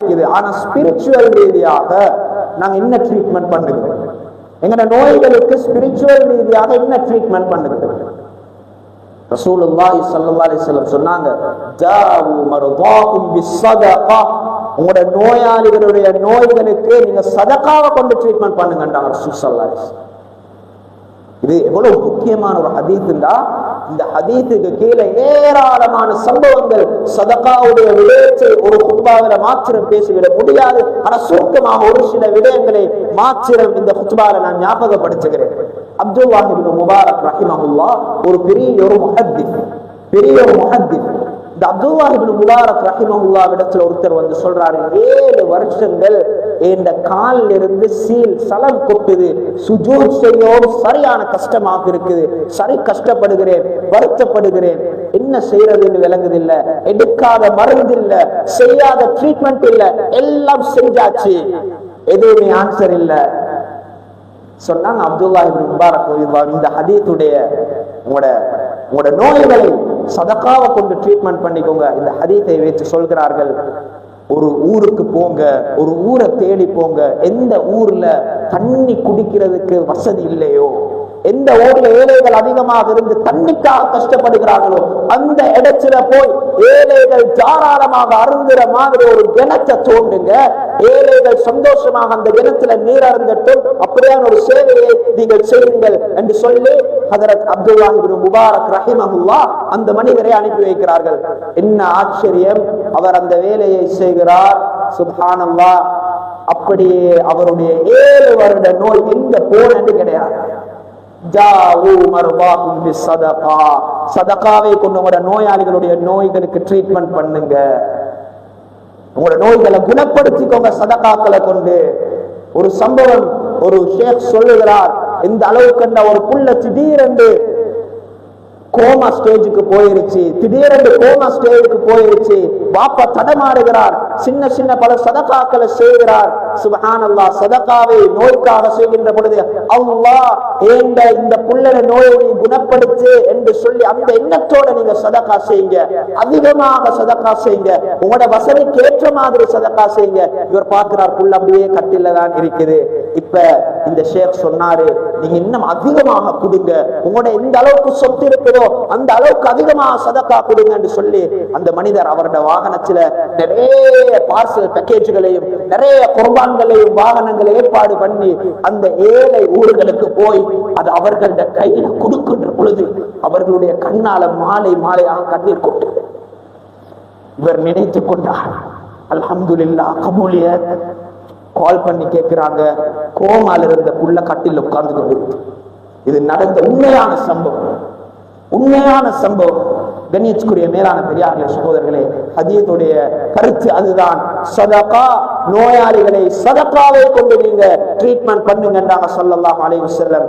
இது. ஆனா ஸ்பிரிச்சுவல் ரீதியாக நாங்க என்ன ட்ரீட்மெண்ட் பண்ணுகிறோம்? எங்கட நோய்களுக்கு ஸ்பிரிச்சுவல் ரீதியாக என்ன ட்ரீட்மெண்ட் பண்ணுகிறோம் ரசூலுல்லாஹி ஸல்லல்லாஹு அலைஹி வஸல்லம் சொன்னாங்க ஜாவு பிஸ்ஸதகா உங்களோட நோயாளிகளுடைய நோய்களுக்கு நீங்க சதகாவை கொண்டு ட்ரீட்மெண்ட் பண்ணுங்கன்றாங்க ரசூல் ஸல்லல்லாஹு அலைஹி இது எவ்வளவு முக்கியமான ஒரு ஹதீத்துண்டா இந்த ஹதீத்துக்கு கீழே ஏராளமான சம்பவங்கள் சதகாவுடைய விடயத்தை ஒரு குத்பாவில மாத்திரம் பேசிவிட முடியாது. ஆனா சுருக்கமாக ஒரு சில விடயங்களை மாத்திரம் இந்த குத்பால நான் ஞாபகப்படுத்துகிறேன். அப்துல்லாஹிபின் முபாரக் ரஹிமஹுல்லா ஒரு பெரிய ஒரு முஹத்திப் பெரிய ஒரு முஹத்திப். இந்த அப்துல்லாஹிபின் முபாரக் ரஹிமஹுல்லா இடத்துல ஒருத்தர் வந்து சொல்றாரு ஏழு வருஷங்கள் இந்த காலில் இருந்து சீல் சலம் கொட்டுது சுஜூர் செய்யோடு சரியான கஷ்டமாக இருக்குது சரி கஷ்டப்படுகிறேன் வருத்தப்படுகிறேன் என்ன செய்யறதுன்னு விளங்குதில்ல எடுக்காத மருந்து இல்லை செய்யாத ட்ரீட்மெண்ட் இல்ல எல்லாம் செஞ்சாச்சு. எதுவுமே ஆன்சர் இல்ல. சொன்னாங்க அப்துல்லாஹிபின் முபாரக் இந்த ஹதீத்துடைய உங்களோட உங்களோட நோய்களை சதக்காவை கொண்டு ட்ரீட்மெண்ட் பண்ணிக்கோங்க. இந்த ஹதீத்தை வைத்து சொல்கிறார்கள். ஒரு ஊருக்கு போங்க ஒரு ஊரை தேடி போங்க. எந்த ஊர்ல தண்ணி குடிக்கிறதுக்கு வசதி இல்லையோ எந்த ஊர்ல ஏழைகள் அதிகமாக இருந்து தண்ணிக்காக கஷ்டப்படுகிறார்களோ அந்த இடத்துல போய் ஏழைகள் தாராளமாக அருந்துற மாதிரி ஒரு கிணத்தை தோண்டுங்க. ஏழைகள் சந்தோஷமாக அந்த கிணத்துல நீர் அருந்தட்டும். அப்படியான ஒரு நீங்கள் செய்யுங்கள் என்று சொல்லி ஹதரத் அப்துல்லா முபாரக் ரஹிமஹுல்லா அந்த மனிதரை அனுப்பி வைக்கிறார்கள். என்ன ஆச்சரியம் அவர் அந்த வேலையை செய்கிறார். சுபானல்லா அப்படியே அவருடைய ஏழு வருட நோய் எங்க போனது கிடையாது. சதகாவை கொண்டு உங்களோட நோயாளிகளுடைய நோய்களுக்கு ட்ரீட்மெண்ட் பண்ணுங்க. உங்களோட நோய்களை குணப்படுத்திக்கோங்க சதகாக்களை கொண்டு. ஒரு சம்பவம் ஒரு ஷேக் சொல்லுகிறார். இந்த அளவுக்கு ஒரு புள்ள திடீரென்று கோமா ஸ்டேஜுக்கு போயிருச்சு. திடீரென்று கோமா ஸ்டேஜுக்கு போயிருச்சு. பாப்பா தடமாறுகிறார். சின்ன சின்ன பல சதகாக்களை செய்கிறார். சுபஹானல்லா சதகாவை நோய்க்காக செய்கின்ற பொழுது அல்லாஹ் ஏண்ட இந்த புள்ளன நோயை நீ குணப்படுத்து என்று சொல்லி அந்த எண்ணத்தோட நீங்க சதகா செய்யுங்க அதிகமாக சதகா செய்யுங்க உங்களோட வசதிக்கு ஏற்ற மாதிரி சதகா செய்யுங்க இவர் பார்க்கிறார் புள்ள அப்படியே கட்டில தான் இருக்குது. இப்ப இந்த ஷேக் சொன்னாரு நீங்க இன்னும் அதிகமாக கொடுங்க. உங்களோட எந்த அளவுக்கு சொத்து இருக்குதோ அந்த அளவுக்கு அதிகமாக சதக்கா கொடுங்க என்று சொல்லி அந்த மனிதர் அவரோட வாகனத்துல நிறைய பார்சல் பேக்கேஜ்களையும் நிறைய குர்பான்களையும் வாகனங்களை ஏற்பாடு பண்ணி அந்த ஏழை ஊர்களுக்கு போய் அது அவர்களோட கையில கொடுக்கின்ற பொழுது அவர்களுடைய கண்ணால மாலை மாலையாக கண்ணீர் கொண்டு இவர் நினைத்துக் கொண்டார் அலமதுல்லா கபூலியத் கால் பண்ணி கேட்கிறாங்க. கோமால இருந்த புள்ள கட்டில் உட்கார்ந்து கொண்டு இது நடந்த உண்மையான சம்பவம். உண்மையான சம்பவம். கண்ணியத்துக்குரிய மேலான பெரியார்களே சகோதரர்களே ஹதீத்துடைய கருத்து அதுதான். சதகா நோயாளிகளை சதகாவை கொண்டு நீங்க ட்ரீட்மெண்ட் பண்ணுங்கன்றாங்க சொல்லலாம் அலைவு செல்லம்